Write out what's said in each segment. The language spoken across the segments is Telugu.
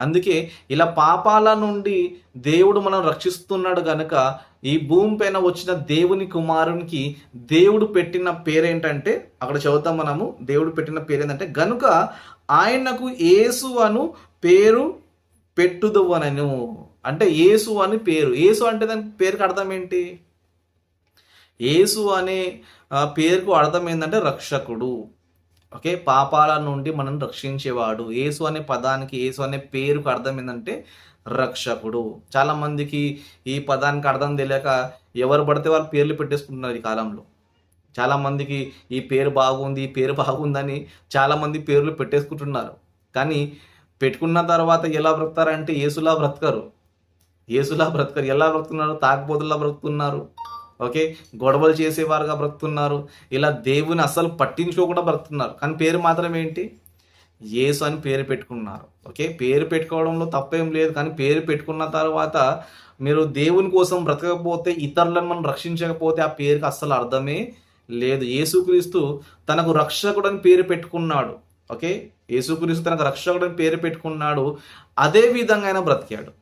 అందుకే ఇలా పాపాల నుండి దేవుడు మనం రక్షిస్తున్నాడు గనక ఈ భూమి పైన వచ్చిన దేవుని కుమారునికి దేవుడు పెట్టిన పేరేంటంటే అక్కడ చదువుతాం మనము దేవుడు పెట్టిన పేరు ఏంటంటే గనుక ఆయనకు యేసు అను పేరు పెట్టుదువనను. అంటే యేసు అని పేరు. యేసు అంటే దాని పేరుకి అర్థం ఏంటి? యేసు అనే ఆ, పేరుకు అర్థం ఏంటంటే రక్షకుడు. ఓకే? పాపాల నుండి మనం రక్షించేవాడు. యేసు అనే పదానికి యేసు అనే పేరుకు అర్థం ఏంటంటే రక్షకుడు. చాలా మందికి ఈ పదానికి అర్థం తెలియక ఎవరు పడితే వాళ్ళు పేర్లు పెట్టేసుకుంటున్నారు ఈ కాలంలో. చాలా మందికి ఈ పేరు బాగుంది ఈ పేరు బాగుందని చాలా మంది పేర్లు పెట్టేసుకుంటున్నారు. కానీ పెట్టుకున్న తర్వాత ఎలా బ్రతుకుతారంటే యేసులా బ్రతకరు. యేసులా బ్రతకరు. ఎలా బ్రతుకున్నారు తాకపోతులా బ్రతుకుతున్నారు. ఓకే? గొడవలు చేసేవారుగా బ్రతుకుతున్నారు. ఇలా దేవుని అసలు పట్టించుకోకుండా బ్రతుకున్నారు కానీ పేరు మాత్రం ఏంటి? యేసు అని పేరు పెట్టుకున్నారు. ఓకే? పేరు పెట్టుకోవడంలో తప్పేం లేదు. కానీ పేరు పెట్టుకున్న తర్వాత మీరు దేవుని కోసం బ్రతకకపోతే ఇతరులను మనం రక్షించకపోతే ఆ పేరుకి అస్సలు అర్థమే లేదు. యేసుక్రీస్తు తనకు రక్షకుడు అని పేరు పెట్టుకున్నాడు. ఓకే? యేసుక్రీస్తు తనకు రక్షకుడు అని పేరు పెట్టుకున్నాడు. అదే విధంగా ఆయన బ్రతికాడు.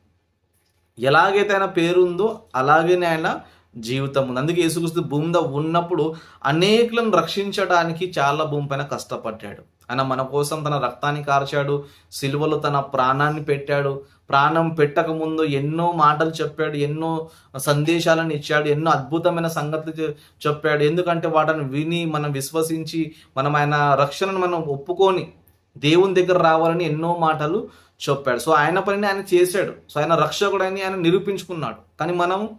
ఎలాగైతే ఆయన పేరుందో అలాగనే ఆయన జీవితం అందుకే యేసుక్రీస్తు భూమి మీద ఉన్నప్పుడు అనేకులను రక్షించడానికి చాలా భూమి పైన కష్టపడ్డాడు. ఆయన మన కోసం తన రక్తాన్ని కార్చాడు సిలువలో తన ప్రాణాన్ని పెట్టాడు ప్రాణం పెట్టక ముందు ఎన్నో మాటలు చెప్పాడు ఎన్నో సందేశాలను ఇచ్చాడు ఎన్నో అద్భుతమైన సంగతులు చెప్పాడు. ఎందుకంటే వాటిని విని మనం విశ్వసించి మనం ఆయన రక్షణను మనం ఒప్పుకొని దేవుని దగ్గర రావాలని ఎన్నో మాటలు చెప్పాడు. సో ఆయన పనిని ఆయన చేశాడు. సో ఆయన రక్షకుడని ఆయన నిరూపించుకున్నాడు. కానీ మనం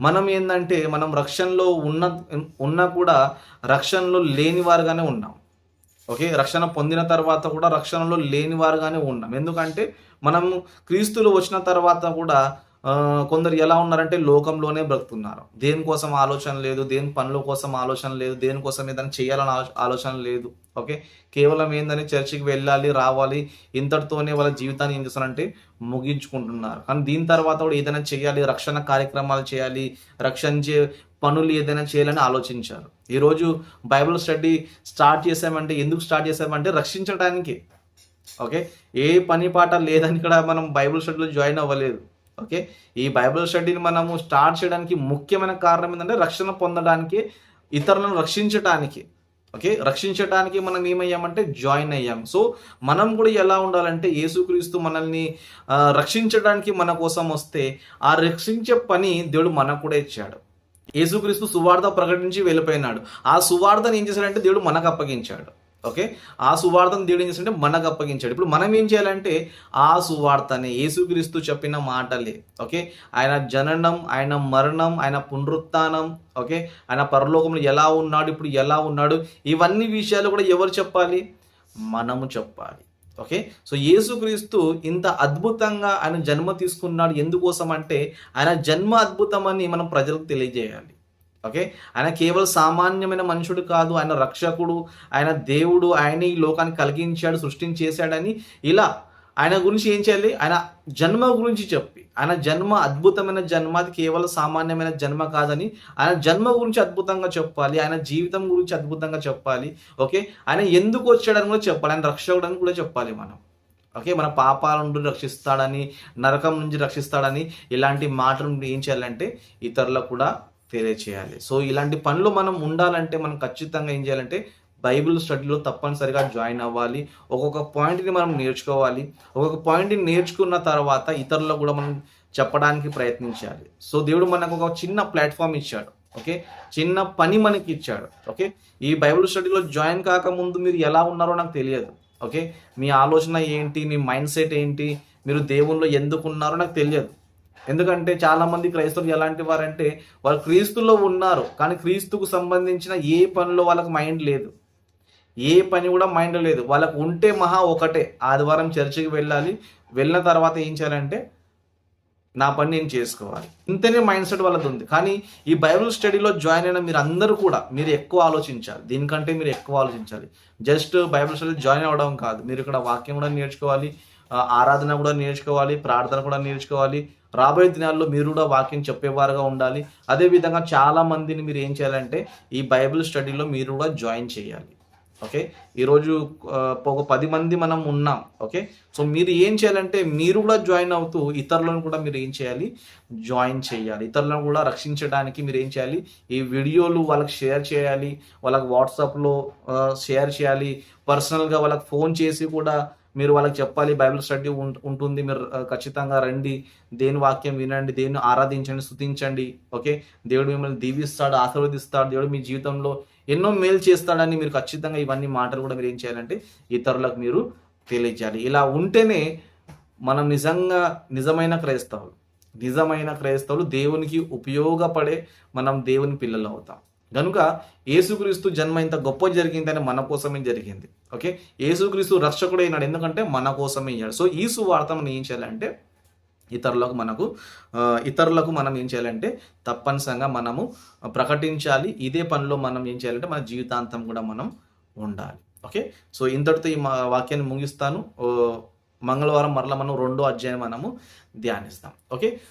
మనం ఏంటంటే మనం రక్షణలో ఉన్న ఉన్నా కూడా రక్షణలో లేని వారుగానే ఉన్నాం. ఓకే? రక్షణ పొందిన తర్వాత కూడా రక్షణలో లేని వారుగానే ఉన్నాం. ఎందుకంటే మనము క్రీస్తులు వచ్చిన తర్వాత కూడా కొందరు ఎలా ఉన్నారంటే లోకంలోనే బ్రతుకున్నారు దేనికోసం ఆలోచన లేదు దేని పనుల కోసం ఆలోచన లేదు దేనికోసం ఏదైనా చేయాలని ఆలోచన లేదు. ఓకే? కేవలం ఏందని చర్చికి వెళ్ళాలి రావాలి ఇంతటితోనే వాళ్ళ జీవితాన్ని ఏం చేస్తారంటే ముగించుకుంటున్నారు. కానీ దీని తర్వాత కూడా ఏదైనా చేయాలి రక్షణ కార్యక్రమాలు చేయాలి రక్షించే పనులు ఏదైనా చేయాలని ఆలోచించారు. ఈరోజు బైబిల్ స్టడీ స్టార్ట్ చేసామంటే ఎందుకు స్టార్ట్ చేసామంటే రక్షించడానికి ఓకే? ఏ పని పాట లేదని ఇక్కడ మనం బైబిల్ స్టడీలో జాయిన్ అవ్వలేదు. ఓకే? ఈ బైబిల్ స్టడీని మనము స్టార్ట్ చేయడానికి ముఖ్యమైన కారణం ఏంటంటే రక్షణ పొందడానికి ఇతరులను రక్షించడానికి ఓకే? రక్షించడానికి మనం ఏమయ్యామంటే జాయిన్ అయ్యాం. సో మనం కూడా ఎలా ఉండాలంటే యేసుక్రీస్తు మనల్ని రక్షించడానికి మన కోసం వస్తే ఆ రక్షించే పని దేవుడు మనకు కూడా ఇచ్చాడు. యేసుక్రీస్తు సువార్త ప్రకటించి వెళ్ళిపోయినాడు. ఆ సువార్తను ఏం చేశాడంటే దేవుడు మనకు అప్పగించాడు. ఓకే? ఆ సువార్తను దేవుడు ఏం చేశాడంటే మనకు అప్పగించాడు ఇప్పుడు మనం ఏం చేయాలంటే ఆ సువార్తని యేసుక్రీస్తు చెప్పిన మాటలే ఓకే? ఆయన జననం ఆయన మరణం ఆయన పునరుత్నం ఓకే? ఆయన పరలోకంలో ఎలా ఉన్నాడు ఇప్పుడు ఎలా ఉన్నాడు ఇవన్నీ విషయాలు కూడా ఎవరు చెప్పాలి? మనము చెప్పాలి ఓకే? సో యేసుక్రీస్తు ఇంత అద్భుతంగా ఆయన జన్మ తీసుకున్నాడు ఎందుకోసం అంటే ఆయన జన్మ అద్భుతమని మనం ప్రజలకు తెలియజేయాలి. ఓకే? ఆయన కేవలం సామాన్యమైన మనుషుడు కాదు ఆయన రక్షకుడు ఆయన దేవుడు ఆయన ఈ లోకాన్ని కలిగించాడు సృష్టించేశాడని ఇలా ఆయన గురించి ఏం చేయాలి? ఆయన జన్మ గురించి చెప్పి ఆయన జన్మ అద్భుతమైన జన్మ అది కేవలం సామాన్యమైన జన్మ కాదని ఆయన జన్మ గురించి అద్భుతంగా చెప్పాలి ఆయన జీవితం గురించి అద్భుతంగా చెప్పాలి ఓకే? ఆయన ఎందుకు వచ్చాడని కూడా చెప్పాలి ఆయన రక్షకుడని కూడా చెప్పాలి మనం ఓకే? మన పాపాల నుండి రక్షిస్తాడని నరకం నుంచి రక్షిస్తాడని ఇలాంటి మాటలు ఏం చేయాలంటే ఇతరులకు కూడా తెలియచేయాలి సో ఇలాంటి పనులు మనం ఉండాలంటే మనం ఖచ్చితంగా ఏం చేయాలంటే బైబిల్ స్టడీలో తప్పనిసరిగా జాయిన్ అవ్వాలి. ఒక్కొక్క పాయింట్ని మనం నేర్చుకోవాలి. ఒక్కొక్క పాయింట్ని నేర్చుకున్న తర్వాత ఇతరులకు కూడా మనం చెప్పడానికి ప్రయత్నించాలి. సో దేవుడు మనకు ఒక చిన్న ప్లాట్ఫామ్ ఇచ్చాడు. ఓకే? చిన్న పని మనకి ఇచ్చాడు. ఓకే? ఈ బైబిల్ స్టడీలో జాయిన్ కాకముందు మీరు ఎలా ఉన్నారో నాకు తెలియదు. ఓకే? మీ ఆలోచన ఏంటి? మీ మైండ్ సెట్ ఏంటి? మీరు దేవుల్లో ఎందుకున్నారో నాకు తెలియదు. ఎందుకంటే చాలా మంది క్రైస్తవులు ఎలాంటి వారంటే వాళ్ళు క్రీస్తులో ఉన్నారు కానీ క్రీస్తుకు సంబంధించిన ఏ పనిలో వాళ్ళకి మైండ్ లేదు. ఏ పని కూడా మైండ్ లేదు. వాళ్ళకు ఉంటే మహా ఒకటే ఆదివారం చర్చికి వెళ్ళాలి వెళ్ళిన తర్వాత ఏం చేయాలంటే నా పని నేను చేసుకోవాలి. ఇంతనే మైండ్ సెట్ వాళ్ళది ఉంది. కానీ ఈ బైబిల్ స్టడీలో జాయిన్ అయిన మీరు అందరూ కూడా మీరు ఎక్కువ ఆలోచించాలి. దీనికంటే మీరు ఎక్కువ ఆలోచించాలి. జస్ట్ బైబిల్ స్టడీ జాయిన్ అవ్వడం కాదు. మీరు ఇక్కడ వాక్యం కూడా నేర్చుకోవాలి ఆరాధన కూడా నేర్చుకోవాలి ప్రార్థన కూడా నేర్చుకోవాలి రాబోయే దినాల్లో మీరు కూడా వాక్యం చెప్పేవారుగా ఉండాలి. అదేవిధంగా చాలా మందిని మీరు ఏం చేయాలంటే ఈ బైబిల్ స్టడీలో మీరు కూడా జాయిన్ చేయాలి. ఓకే? ఈరోజు ఒక పది మంది మనం ఉన్నాం. ఓకే? సో మీరు ఏం చేయాలంటే మీరు కూడా జాయిన్ అవుతూ ఇతరులను కూడా మీరు ఏం చేయాలి? జాయిన్ చేయాలి. ఇతరులను కూడా రక్షించడానికి మీరు ఏం చేయాలి? ఈ వీడియోలు వాళ్ళకి షేర్ చేయాలి. వాళ్ళకి వాట్సాప్లో షేర్ చేయాలి. పర్సనల్గా వాళ్ళకి ఫోన్ చేసి కూడా మీరు వాళ్ళకి చెప్పాలి బైబిల్ స్టడీ ఉంటుంది మీరు ఖచ్చితంగా రండి దేని వాక్యం వినండి దేన్ని ఆరాధించండి స్థుతించండి ఓకే? దేవుడు మిమ్మల్ని దీవిస్తాడు ఆశీర్వదిస్తాడు దేవుడు మీ జీవితంలో ఎన్నో మేలు చేస్తాడని మీరు ఖచ్చితంగా ఇవన్నీ మాటలు కూడా మీరు ఏం చేయాలంటే ఇతరులకు మీరు తెలియజేయాలి. ఇలా ఉంటేనే మనం నిజంగా నిజమైన క్రైస్తవులు నిజమైన క్రైస్తవులు దేవునికి ఉపయోగపడే మనం దేవుని పిల్లలు అవుతాం. కనుక ఏసుక్రీస్తు జన్మ ఇంత గొప్ప జరిగిందని మన కోసమే జరిగింది. ఓకే? ఏసుక్రీస్తు రక్షకుడు అయినాడు. ఎందుకంటే మన కోసమే అయ్యాడు. సో ఈ సువార్త మనం ఏం చేయాలంటే ఇతరులకు మనకు ఇతరులకు మనం ఏం చేయాలంటే తప్పనిసరిగా మనము ప్రకటించాలి. ఇదే పనిలో మనం ఏం చేయాలంటే మన జీవితాంతం కూడా మనం ఉండాలి. ఓకే? సో ఇంతటితో ఈ వాక్యాన్ని ముగిస్తాను. మంగళవారం మరలా మనం రెండో అధ్యాయం మనము ధ్యానిస్తాం. ఓకే?